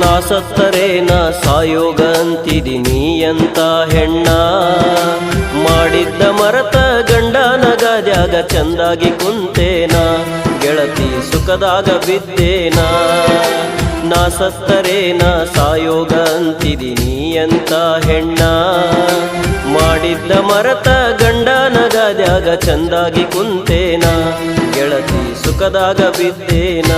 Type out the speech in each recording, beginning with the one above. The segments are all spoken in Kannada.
ನಾ ಸತ್ತರೆ ನಾ ಸಾಯೋಗ ಎಂತ ಹೆಣ್ಣ. ಮಾಡಿದ್ದ ಮರತ ಗಂಡ ನಗದ್ಯಾಗ ಚಂದಾಗಿ ಕುಂತೇನ. ಗೆಳತಿ ಸುಖದಾಗ ಬಿದ್ದೇನ. ನಾ ಸತ್ತರೆ ನಾ ಸಾಯೋಗ ಎಂತ ಹೆಣ್ಣ. ಮಾಡಿದ್ದ ಮರತ ಗಂಡ ನಗದ್ಯಾಗ ಚಂದಾಗಿ ಕುಂತೇನ. ಗೆಳತಿ ಸುಖದಾಗ ಬಿದ್ದೇನ.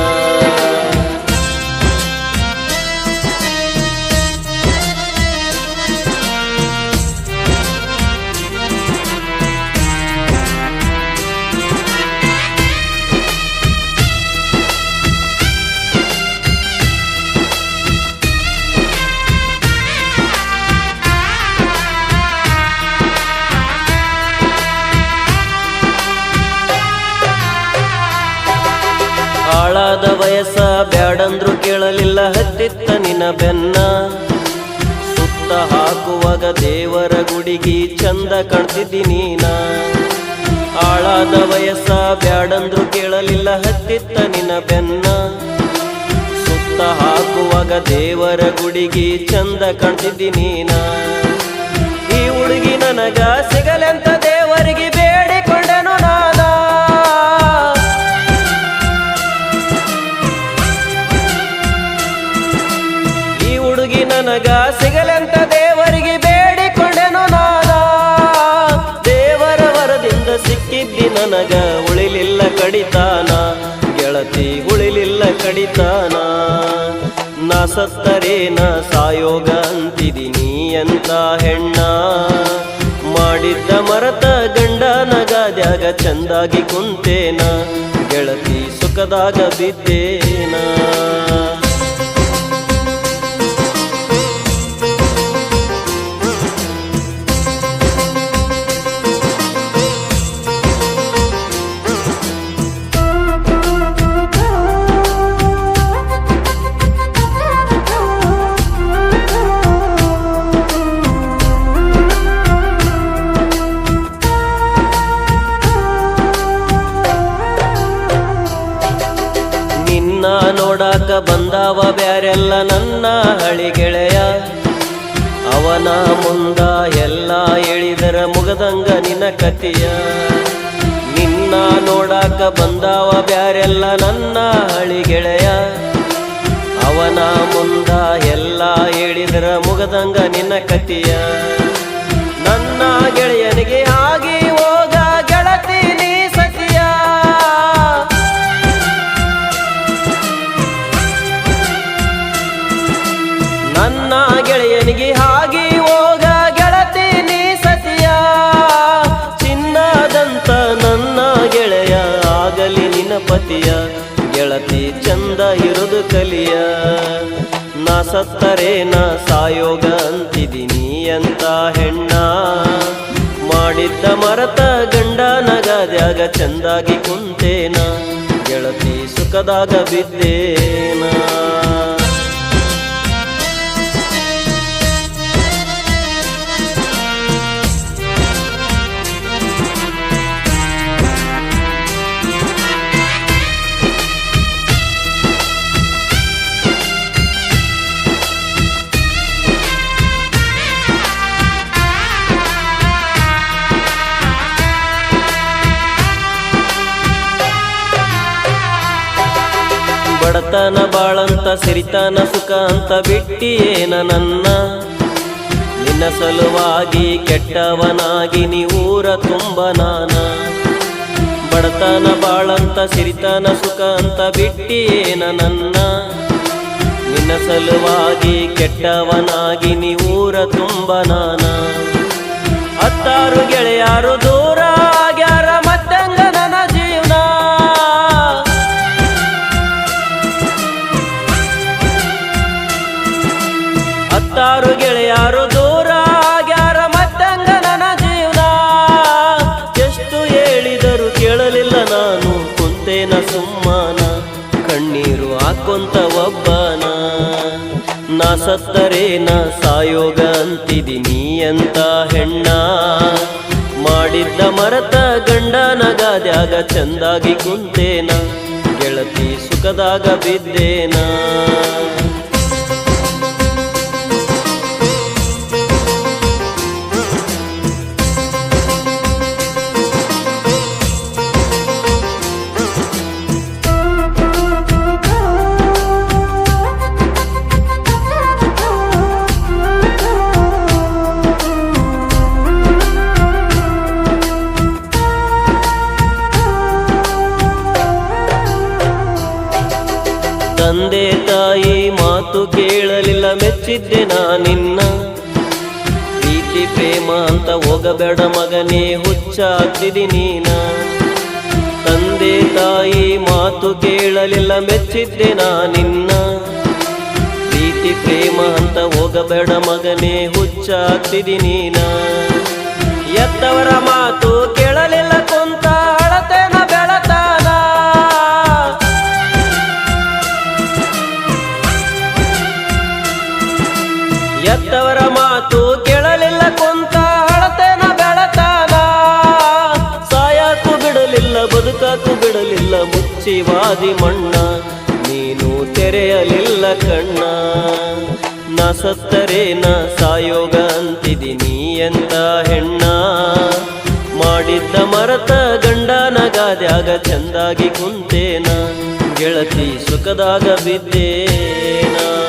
ವಯಸ್ಸ ಬ್ಯಾಡಂದ್ರು ಕೇಳಲಿಲ್ಲ, ಹತ್ತಿತ್ತ ನಿನ ಬೆನ್ನ. ಸುತ್ತ ಹಾಕುವಾಗ ದೇವರ ಗುಡಿಗಿ ಚಂದ ಕಾಣ್ತಿದ್ದಿ ನೀನ. ಆಳಾದ ವಯಸ್ಸ ಬ್ಯಾಡಂದ್ರು ಕೇಳಲಿಲ್ಲ, ಹತ್ತಿತ್ತ ನಿನ ಬೆನ್ನ. ಸುತ್ತ ಹಾಕುವಾಗ ದೇವರ ಗುಡಿಗಿ ಚಂದ ಕಾಣ್ತಿದ್ದಿ ನೀನ. ಈ ಹುಡುಗಿ ನನಗ ಸಿಗಲೆಂತ ದೇವರಿಗೆ ಹುಡುಗಿ ನನಗ ಸಿಗಲೆಂತ ದೇವರಿಗೆ ಬೇಡಿಕೊಂಡೆನು ನಾನ. ದೇವರ ವರದಿಂದ ಸಿಕ್ಕಿದ್ದಿ ನನಗ ಉಳಿಲಿಲ್ಲ ಕಡಿತಾನ. ಗೆಳತಿ ಉಳಿಲಿಲ್ಲ ಕಡಿತಾನ. ನಾ ಸತ್ತರೇನ ಸಾಯೋಗ ಅಂತಿದಿನಿ ಅಂತ ಹೆಣ್ಣ. ಮಾಡಿದ್ದ ಮರತ ಗಂಡ ನಗಾದ್ಯಾಗ ಚಂದಾಗಿ ಕುಂತೇನ. ಗೆಳತಿ ಸುಖದಾಗ ಬಿದ್ದೇನ. ಬಂದಾವ ಬ್ಯಾರೆಲ್ಲ ನನ್ನ ಹಳಿ ಗೆಳೆಯ. ಅವನ ಮುಂದ ಎಲ್ಲ ಎಳಿದರ ಮುಗದಂಗ ನಿನ್ನ ಕತಿಯ. ನಿನ್ನ ನೋಡಾಕ ಬಂದಾವ ಬ್ಯಾರೆಲ್ಲ ನನ್ನ ಹಳಿ ಗೆಳೆಯ. ಅವನ ಮುಂದ ಎಲ್ಲ ಹೇಳಿದರ ಮುಗದಂಗ ನಿನ್ನ ಕತಿಯ. ಗೆಳತಿ ಚಂದ ಇರುದು ಕಲಿಯ. ನಾ ಸತ್ತರೆ, ನಾ ಸಾಯೋಗ ಅಂತಿದೀನಿ ಅಂತ ಹೆಣ್ಣ. ಮಾಡಿದ್ದ ಮರತ ಗಂಡ ನಗದ್ಯಾಗ ಚಂದಾಗಿ ಕುಂತೇನ. ಗೆಳತಿ ಸುಖದಾಗ ಬಿದ್ದೇನ. ಬಡತನ ಬಾಳಂತ, ಸಿರಿತನ ಸುಖ ಅಂತ ಬಿಟ್ಟಿಯೇನ ನನ್ನ? ನಿನ್ನ ಸಲುವಾಗಿ ಕೆಟ್ಟವನಾಗಿ ನೀ ಊರ ತುಂಬ ನಾನ. ಬಡತನ ಬಾಳಂತ, ಸಿರಿತನ ಸುಖ ಅಂತ ಬಿಟ್ಟಿಯೇನ ನನ್ನ? ನಿನ್ನ ಸಲುವಾಗಿ ಕೆಟ್ಟವನಾಗಿ ನೀ ಊರ ತುಂಬ ನಾನ. ಹತ್ತಾರು ಗೆಳೆಯಾರು ದೂರ ಸುಮ್ಮನ, ಕಣ್ಣೀರು ಹಾಕೊಂತ ಒಬ್ಬನ. ನಾ ಸತ್ತರೆ, ನಾ ಸಾಯೋಗ ಅಂತಿದಿನಿ ಅಂತ ಹೆಣ್ಣ. ಮಾಡಿದ್ದ ಮರತ ಗಂಡ ನಗಾದ್ಯಾಗ ಚಂದಾಗಿ ಕುಂತೇನ. ಗೆಳತಿ ಸುಖದಾಗ ಬಿದ್ದೇನ. ಮಾತು ಕೇಳಲಿಲ್ಲ, ಮೆಚ್ಚಿದ್ದೆ ನಾ ನಿನ್ನ. ಪ್ರೀತಿ, ಪ್ರೇಮ ಅಂತ ಹೋಗಬೇಡ ಮಗನೇ, ಹುಚ್ಚಾಗ್ತಿದಿ ನೀನ. ತಂದೆ, ತಾಯಿ ಮಾತು ಕೇಳಲಿಲ್ಲ, ಮೆಚ್ಚಿದ್ದೆ ನಾ ನಿನ್ನ. ಪ್ರೀತಿ, ಪ್ರೇಮ ಅಂತ ಹೋಗಬೇಡ ಮಗನೇ, ಹುಚ್ಚಾಗ್ತಿದಿ ನೀನ. ಎತ್ತವರ ಮಾತು ಬದುಕಕ್ಕೂ ಬಿಡಲಿಲ್ಲ ಮುಚ್ಚಿವಾದಿ ಮಣ್ಣ. ನೀನು ತೆರೆಯಲಿಲ್ಲ ಕಣ್ಣ. ನಾ ಸತ್ತರೆ ನ ಸಾಯೋಗ ಅಂತಿದ್ದೀನಿ ಎಂತ ಹೆಣ್ಣ. ಮಾಡಿದ್ದ ಮರತ ಗಂಡನ ಗಾದ್ಯಾಗ ಚಂದಾಗಿ ಕುಂತೇನ. ಗೆಳತಿ ಸುಖದಾಗ ಬಿದ್ದೇನಾ.